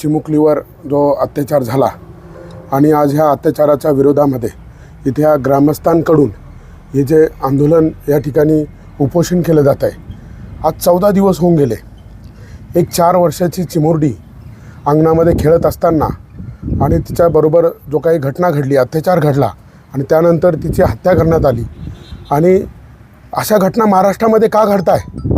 चिमुकलीवर जो अत्याचार झाला आणि आज ह्या अत्याचाराच्या विरोधामध्ये इथे ह्या ग्रामस्थांकडून हे जे आंदोलन या ठिकाणी उपोषण केलं जात आहे आज चौदा दिवस होऊन गेले. एक चार वर्षाची चिमुरडी अंगणामध्ये खेळत असताना आणि तिच्याबरोबर जो काही घटना घडली अत्याचार घडला आणि त्यानंतर तिची हत्या करण्यात आली. आणि अशा घटना महाराष्ट्रामध्ये का घडत आहे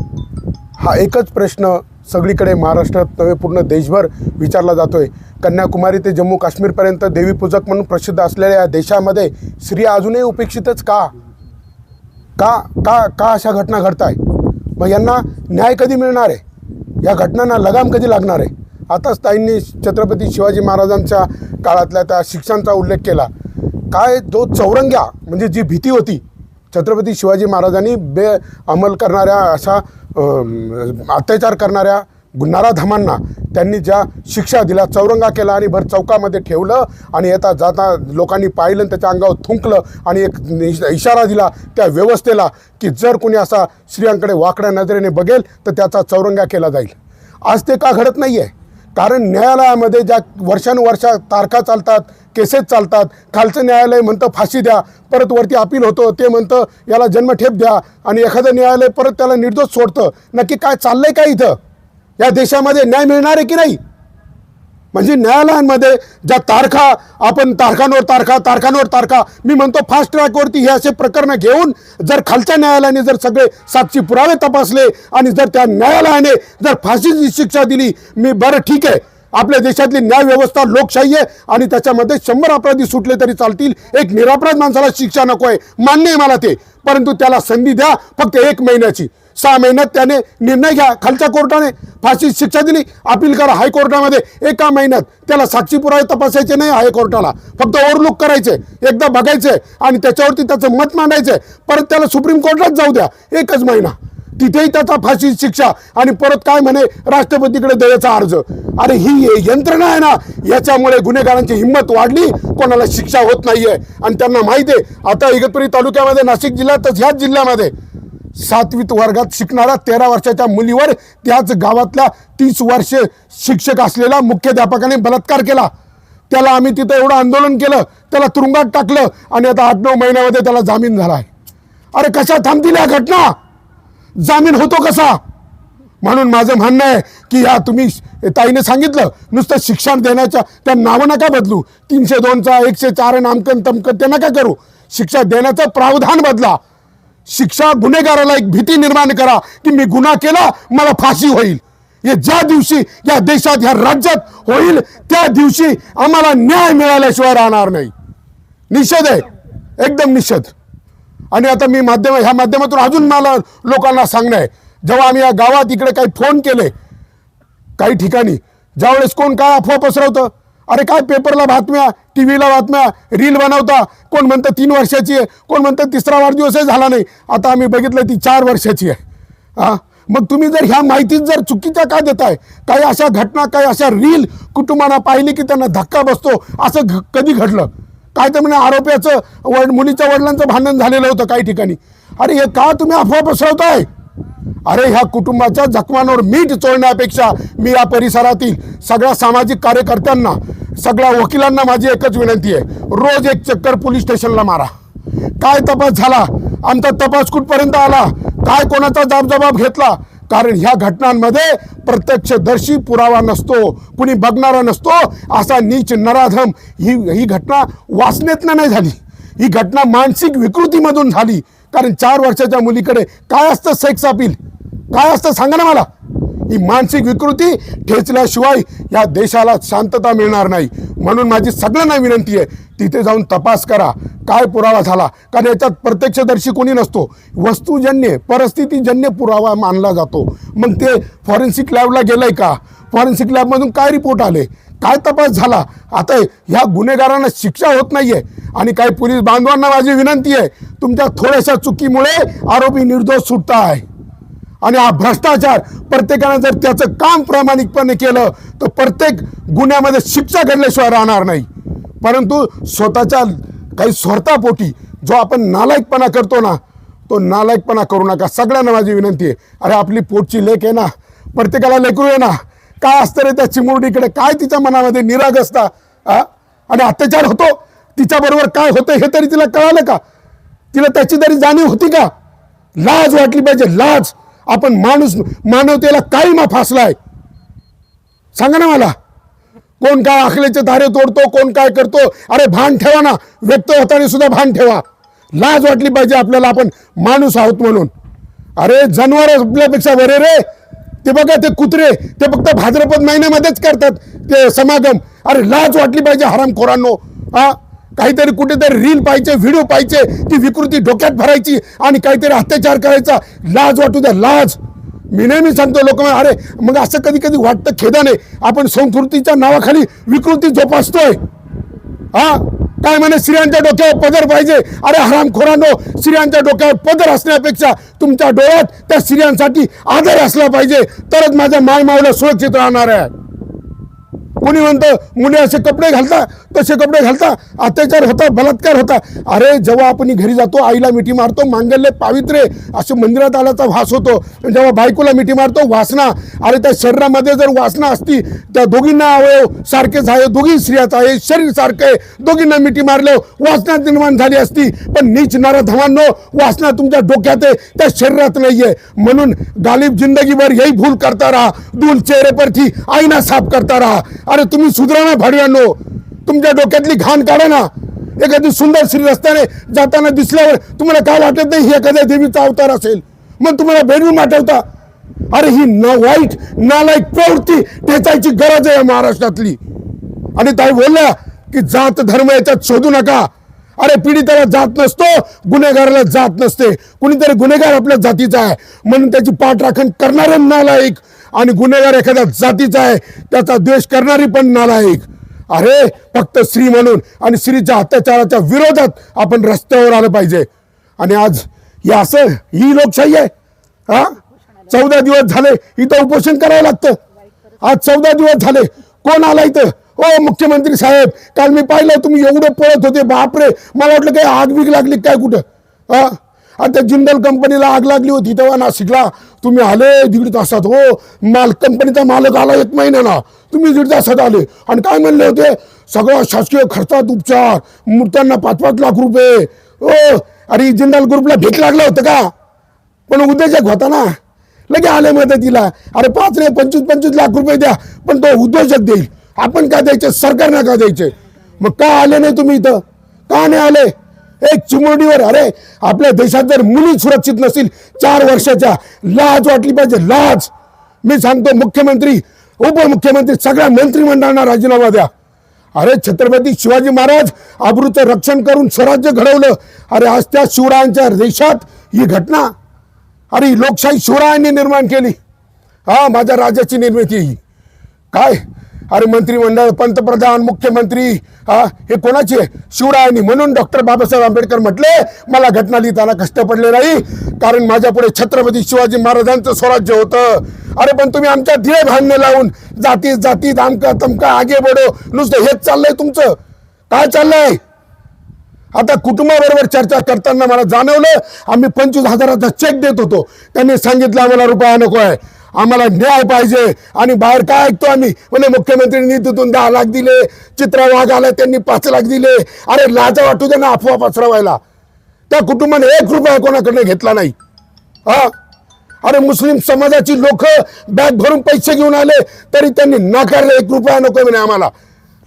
हा एकच प्रश्न सगळीकडे महाराष्ट्रात नव्हे पूर्ण देशभर विचारला जातो आहे कन्याकुमारी ते जम्मू काश्मीरपर्यंत देवीपूजक म्हणून प्रसिद्ध असलेल्या या देशामध्ये स्त्रिया अजूनही उपेक्षितच का? का का का अशा घटना घडत आहे मग यांना न्याय कधी मिळणार आहे? या घटनांना लगाम कधी लागणार आहे? आताच ताईंनी छत्रपती शिवाजी महाराजांच्या काळातल्या त्या शिक्षांचा उल्लेख केला. काय जो चौरंग्या म्हणजे जी भीती होती छत्रपती शिवाजी महाराजांनी बे अंमल करणाऱ्या अशा अत्याचार करणाऱ्या गुन्हाराधामांना त्यांनी ज्या शिक्षा दिल्या चौरंगा केला आणि भर चौकामध्ये ठेवलं आणि येता जाता लोकांनी पाहिलं आणि त्याच्या अंगावर थुंकलं आणि एक इश- इशारा दिला त्या व्यवस्थेला की जर कोणी असा स्त्रियांकडे वाकड्या नजरेने बघेल तर त्याचा चौरंगा केला जाईल. आज ते का घडत नाही आहे कारण न्यायालयामध्ये ज्या वर्षानुवर्षा तारखा चालतात केसेस चालतात खालचं न्यायालय म्हणतं फाशी द्या परत वरती अपील होतं ते म्हणतं याला जन्मठेप द्या आणि एखादं न्यायालय परत त्याला निर्दोष सोडतं. नक्की काय चाललंय का इथं? या देशामध्ये न्याय मिळणार आहे की नाही? म्हणजे न्यायालयांमध्ये ज्या तारखा आपण तारखांवर तारखा तारखांवर तारखा मी म्हणतो फास्ट ट्रॅकवरती हे असे प्रकरणं घेऊन जर खालच्या न्यायालयाने जर सगळे साक्षी पुरावे तपासले आणि जर त्या न्यायालयाने जर फाशीची शिक्षा दिली मी बरं ठीक आहे. आपल्या देशातली न्यायव्यवस्था लोकशाही आहे आणि त्याच्यामध्ये शंभर अपराधी सुटले तरी चालतील. एक निरापराध माणसाला शिक्षा नको आहे मान्य आहे मला ते. परंतु त्याला संधी द्या फक्त एक महिन्याची. सहा महिन्यात त्याने निर्णय घ्या. खालच्या कोर्टाने फाशी शिक्षा दिली. अपील करा हायकोर्टामध्ये. एका महिन्यात त्याला साक्षी पुरावे तपासायचे नाही हायकोर्टाला. फक्त ओव्हरलुक करायचे. एकदा बघायचे आणि त्याच्यावरती त्याचं मत मांडायचं. परत त्याला सुप्रीम कोर्टात जाऊ द्या. एकच महिना. तिथेही त्याचा फाशी शिक्षा आणि परत काय म्हणे राष्ट्रपतीकडे द्यायचा अर्ज. अरे ही यंत्रणा आहे ना याच्यामुळे गुन्हेगारांची हिंमत वाढली. कोणाला शिक्षा होत नाहीये. आणि त्यांना माहिती आहे आता इगतपुरी तालुक्यामध्ये नाशिक जिल्ह्यातच ह्याच जिल्ह्यामध्ये सातवीत वर्गात शिकणाऱ्या तेरा वर्षाच्या मुलीवर त्याच गावातल्या तीस वर्षे शिक्षक असलेल्या मुख्याध्यापकाने बलात्कार केला. त्याला आम्ही तिथं एवढं आंदोलन केलं त्याला तुरुंगात टाकलं आणि आता आठ नऊ महिन्यामध्ये त्याला जामीन झाला आहे. अरे कशा थांबतील या घटना? जामीन होतो कसा? म्हणून माझं म्हणणं आहे की या तुम्ही ताईने सांगितलं नुसतं शिक्षण देण्याच्या त्या नावं नका बदलू. तीनशे दोनचा एकशे चार नामकन तमकन ते नका करू. शिक्षा देण्याचं प्रावधान बदला. शिक्षा गुन्हेगाराला एक भीती निर्माण करा की मी गुन्हा केला मला फाशी होईल. हे ज्या दिवशी या देशात या राज्यात होईल त्या दिवशी आम्हाला न्याय मिळाल्याशिवाय राहणार नाही. निषेध आहे. एकदम निषेध. आणि आता मी माध्यम ह्या माध्यमातून अजून मला लोकांना सांगणं आहे. जेव्हा आम्ही या गावात इकडे काही फोन केले काही ठिकाणी ज्यावेळेस कोण काय अफवा पसरवतं अरे काय पेपरला बातम्या टी व्हीला बातम्या रील बनवता? कोण म्हणतं तीन वर्षाची आहे? कोण म्हणतं तिसरा वाढदिवसही झाला नाही? आता आम्ही बघितलं ती चार वर्षाची आहे. हां? मग तुम्ही जर ह्या माहितीत जर चुकीच्या का देताय? काही अशा घटना काही अशा रील कुटुंबांना पाहिली की त्यांना धक्का बसतो? असं घ कधी घडलं? काय तर म्हणे आरोप्याचं वड मुलीच्या वडिलांचं भांडण झालेलं होतं काही ठिकाणी. अरे हे का तुम्ही अफवा पसरवताय? अरे ह्या कुटुंबाच्या जखमांवर मीठ चोळण्यापेक्षा मी या परिसरातील सगळ्या सामाजिक कार्यकर्त्यांना सगळ्या वकिलांना माझी एकच विनंती आहे. रोज एक चक्कर पोलीस स्टेशनला मारा. काय तपास झाला? आमचा तपास कुठपर्यंत आला? काय कोणाचा जबाब घेतला? कारण ह्या घटनांमध्ये प्रत्यक्षदर्शी पुरावा नसतो कुणी बघणारा नसतो असा नीच नराधम ही ही घटना वाचनेतनं नाही झाली. ही घटना मानसिक विकृतीमधून झाली. कारण चार वर्षाच्या मुलीकडे काय असतं सेक्स अपील काय असतं? सांगा ना मला. ही मानसिक विकृती ठेचल्याशिवाय या देशाला शांतता मिळणार नाही. म्हणून माझी सगळ्यांना विनंती आहे तिथे जाऊन तपास करा. काय पुरावा झाला? कारण याच्यात प्रत्यक्षदर्शी कोणी नसतो. वस्तूजन्य परिस्थितीजन्य पुरावा मानला जातो. मग ते फॉरेन्सिक लॅबला गेलंय का? फॉरेन्सिक लॅबमधून काय रिपोर्ट आले? काय तपास झाला? आता ह्या गुन्हेगारांना शिक्षा होत नाहीये. आणि काही पोलीस बांधवांना माझी विनंती आहे तुमच्या थोड्याशा चुकीमुळे आरोपी निर्दोष सुटता आहे. आणि हा भ्रष्टाचार प्रत्येकानं जर त्याचं काम प्रामाणिकपणे केलं तर प्रत्येक गुन्ह्यामध्ये शिक्षा घडल्याशिवाय राहणार नाही. परंतु स्वतःच्या काही स्वार्थापोटी जो आपण नालायकपणा करतो ना तो नालायकपणा करू नका. सगळ्यांना माझी विनंती आहे. अरे आपली पोटची लेख आहे ना. प्रत्येकाला लेकरू आहे ना. काय असतं रे त्या चिमुरडीकडे? काय तिच्या मनामध्ये निराग असता आणि अत्याचार होतो? तिच्याबरोबर काय होतं हे तरी तिला कळालं का? तिला त्याची तरी जाणीव होती का? लाज वाटली पाहिजे लाज. आपण माणूस मानवतेला काही मा फासलाय. सांगा ना मला. कोण काय आखलेचे धारे तोडतो कोण काय करतो? अरे भान ठेवा ना. व्यक्त होताना सुद्धा भान ठेवा. लाज वाटली पाहिजे आपल्याला आपण माणूस आहोत म्हणून. अरे जनावर आपल्यापेक्षा बरे रे. ते बघा ते कुत्रे. ते फक्त भाद्रपद महिन्यामध्येच करतात ते समागम. अरे लाज वाटली पाहिजे हरामखोरांनो. हा काहीतरी कुठेतरी रील पाहिजे व्हिडिओ पाहिजे ती विकृती डोक्यात भरायची आणि काहीतरी अत्याचार करायचा. लाज वाटू द्या लाज. मी नेहमी सांगतो लोक अरे मग असं कधी कधी वाटतं खेदाने आपण संस्कृतीच्या नावाखाली विकृती जोपासतोय. हा? काय म्हणे स्त्रियांच्या डोक्यावर पदर पाहिजे. अरे हरामखोरांनो स्त्रियांच्या डोक्यावर पदर असण्यापेक्षा तुमच्या डोळ्यात त्या स्त्रियांसाठी आदर असला पाहिजे. तरच माझ्या मायमावला सुरक्षित राहणार आहे. कोणी म्हणतं मुली असे कपडे घालता तसे कपडे घालता? अत्याचार होता बलात्कार होता. अरे जेव्हा आपण घरी जातो आईला मिठी मारतो मांगल्य पावित्रे असे मंदिरात आल्याचा वास होतो. जेव्हा बायकोला मिठी मारतो वासना. अरे त्या शरीरामध्ये जर वासना असती त्या दोघींना अवयव सारखेच आहे दोघी स्त्रियाच आहे शरीर सारखं आहे. दोघींना मिठी मारले वासना निर्माण झाली असती. पण नीच नारा धवांनो वासना तुमच्या डोक्यात आहे त्या शरीरात नाहीये. म्हणून गालिब जिंदगीभर यही भूल करता रहा. दूल चेहरे पर थी आईना साफ करता रहा. अरे तुम्ही सुधरा ना तुमच्या डोक्यातली घाण काढा ना. एखादी सुंदर श्री रस्त्याने जाताना दिसल्यावर तुम्हाला काय वाटत नाही ही एखाद्या देवीचा अवतार असेल. मग तुम्हाला बेडरूम आठवता अरे ही ना वाईट नालायक प्रवृत्ती ठेचायची गरज आहे महाराष्ट्रातली. आणि ताई बोलल्या की जात धर्म याच्यात शोधू नका. अरे पीडिताला जात नसतो गुन्हेगाराला जात नसते. कुणीतरी गुन्हेगार आपल्या जातीचा आहे. म्हणून त्याची पाठराखण करणारे नालायक आणि गुन्हेगार एखाद्या जातीचा आहे. त्याचा द्वेष करणारी पण नालायक. अरे फक्त स्त्री म्हणून आणि स्त्रीच्या अत्याचाराच्या विरोधात आपण रस्त्यावर आलं पाहिजे. आणि आज या असं ही लोकशाही आहे. हा? चौदा दिवस झाले इथं उपोषण करावं लागतं. आज चौदा दिवस झाले. कोण आला इथं? हो मुख्यमंत्री साहेब. काल मी पाहिलं तुम्ही एवढे पळत होते. बापरे मला वाटलं काही आग बीग लागली काय कुठं? हा? आता जिंदल कंपनीला आग लागली होती तेव्हा नाशिकला. तुम्ही आले दीड तासात हो. माल कंपनीचा मालक आला एक महिन्याला. तुम्ही दीड तासात आले. आणि काय म्हणले होते? सगळं शासकीय खर्चात उपचार. मूर्त्यांना पाच पाच लाख रुपये. हो. अरे जिंदाल ग्रुपला भेट लागलं होतं का? पण उद्योजक होता ना. लगे आले मदतीला. अरे पाच रे पंचवीस पंचवीस लाख रुपये द्या. पण तो उद्योजक देईल. आपण काय द्यायचे? सरकारनं का द्यायचे? मग का आले नाही तुम्ही इथं? का नाही आले? एक चिमुरडीवर अरे आपल्या देशात जर मुली सुरक्षित नसतील चार वर्षाच्या लाज वाटली पाहिजे लाज. मी सांगतो मुख्यमंत्री उपमुख्यमंत्री सगळ्या मंत्रिमंडळांना राजीनामा द्या. अरे छत्रपती शिवाजी महाराज आबरूचं रक्षण करून स्वराज्य घडवलं. अरे आज त्या शिवरायांच्या देशात ही घटना. अरे लोकशाही शिवरायांनी निर्माण केली. हा माझ्या राजाची निर्मिती. ही काय? अरे मंत्रिमंडळ पंतप्रधान मुख्यमंत्री हा हे कोणाचे? शिवरायांनी. म्हणून डॉक्टर बाबासाहेब आंबेडकर म्हटले मला घटना लिहिताना कष्ट पडले नाही. कारण माझ्या पुढे छत्रपती शिवाजी महाराजांचं स्वराज्य होतं. अरे पण तुम्ही आमच्या ध्येय भांडणे लावून जाती जाती दामका तमका आगे बडो नुसतं हेच चाललंय तुमचं. काय चाललंय? आता कुटुंबाबरोबर चर्चा करताना मला जाणवलं आम्ही पंचवीस हजाराचा चेक देत होतो. त्यांनी सांगितलं आम्हाला रुपया नको आहे. आम्हाला न्याय पाहिजे. आणि बाहेर काय ऐकतो आम्ही? म्हणजे मुख्यमंत्री तिथून दहा लाख दिले चित्रा वाघ आला त्यांनी पाच लाख दिले. अरे लाजा वाटू दे ना अफवा पसरवायला. त्या कुटुंबाने एक रुपया कोणाकडनं घेतला नाही. हा? अरे मुस्लिम समाजाची लोक बॅग भरून पैसे घेऊन आले तरी त्यांनी नाकारले एक रुपया नको म्हणे आम्हाला.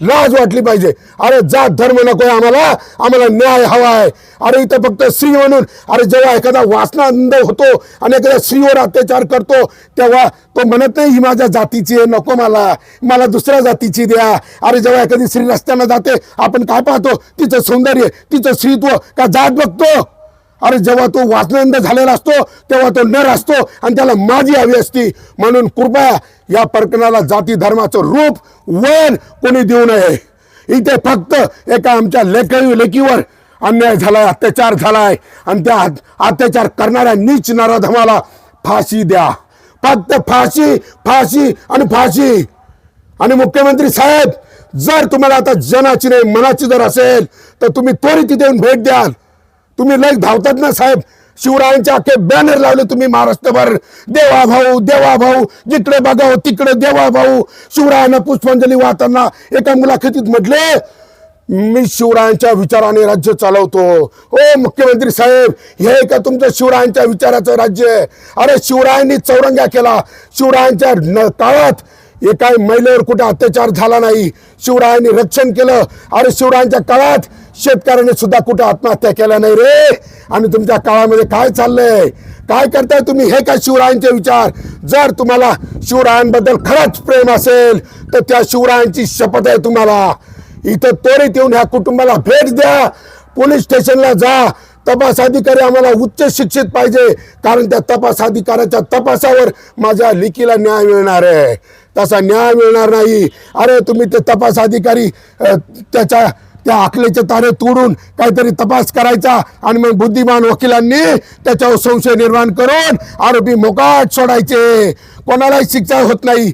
लाज वाटली पाहिजे. अरे जात धर्म नकोय आम्हाला. आम्हाला न्याय हवा आहे. अरे इथं फक्त स्त्री म्हणून अरे जेव्हा एखादा वासनानंद होतो आणि एखाद्या स्त्रीवर अत्याचार करतो तेव्हा तो म्हणत नाही ही माझ्या जातीची आहे नको मला. मला दुसऱ्या जातीची द्या. अरे जेव्हा एखादी स्त्री रस्त्यानं जाते आपण काय पाहतो? तिचं सौंदर्य तिचं स्त्रीत्व का जात बघतो? अरे जेव्हा तो वाचनंद झालेला असतो तेव्हा तो नर असतो आणि त्याला माझी हवी असती. म्हणून कृपया या प्रकरणाला जाती धर्माचं रूप वन कोणी देऊ नये. इथे फक्त एका आमच्या लेखी लेखीवर अन्याय झालाय अत्याचार झालाय. आणि त्या अत्याचार करणाऱ्या नीच नराधमाला फाशी द्या. फक्त फाशी फाशी आणि फाशी. आणि मुख्यमंत्री साहेब जर तुम्हाला आता जनाची नाही मनाची जर असेल तर तुम्ही त्वरित तिथे येऊन भेट द्याल. तुम्ही लय धावतात ना साहेब. शिवरायांचे अख्खे बॅनर लावले तुम्ही महाराष्ट्रभर. देवा भाऊ देवा भाऊ जिकडे बघाव तिकडे देवा भाऊ. शिवरायांना पुष्पांजली वाहताना एका मुलाखतीत म्हटले मी शिवरायांच्या विचाराने राज्य चालवतो. ओ मुख्यमंत्री साहेब हे का तुमचं शिवरायांच्या विचाराचं राज्य आहे? अरे शिवरायांनी चौरंग्या केला. शिवरायांच्या न- काळात एकाही महिलेवर कुठे अत्याचार झाला नाही. शिवरायांनी रक्षण केलं. अरे शिवरायांच्या काळात शेतकऱ्याने सुद्धा कुठं आत्महत्या केल्या नाही रे? आणि तुमच्या काळामध्ये काय चाललंय? काय करताय तुम्ही? हे काय शिवरायांचे विचार? जर तुम्हाला शिवरायांबद्दल खरंच प्रेम असेल तर त्या शिवरायांची शपथ आहे तुम्हाला. इथं त्वरित येऊन ह्या कुटुंबाला भेट द्या. पोलीस स्टेशनला जा. तपास अधिकारी आम्हाला उच्च शिक्षित पाहिजे कारण त्या तपास अधिकाऱ्याच्या तपासावर माझ्या लिकीला न्याय मिळणार आहे. तसा न्याय मिळणार नाही. अरे तुम्ही ते तपास अधिकारी त्याच्या त्या आखलेचे तारे तोडून काहीतरी तपास करायचा आणि मग बुद्धिमान वकिलांनी त्याच्यावर संशय निर्माण करून आरोपी मोकाट सोडायचे. कोणालाही शिक्षा होत नाही.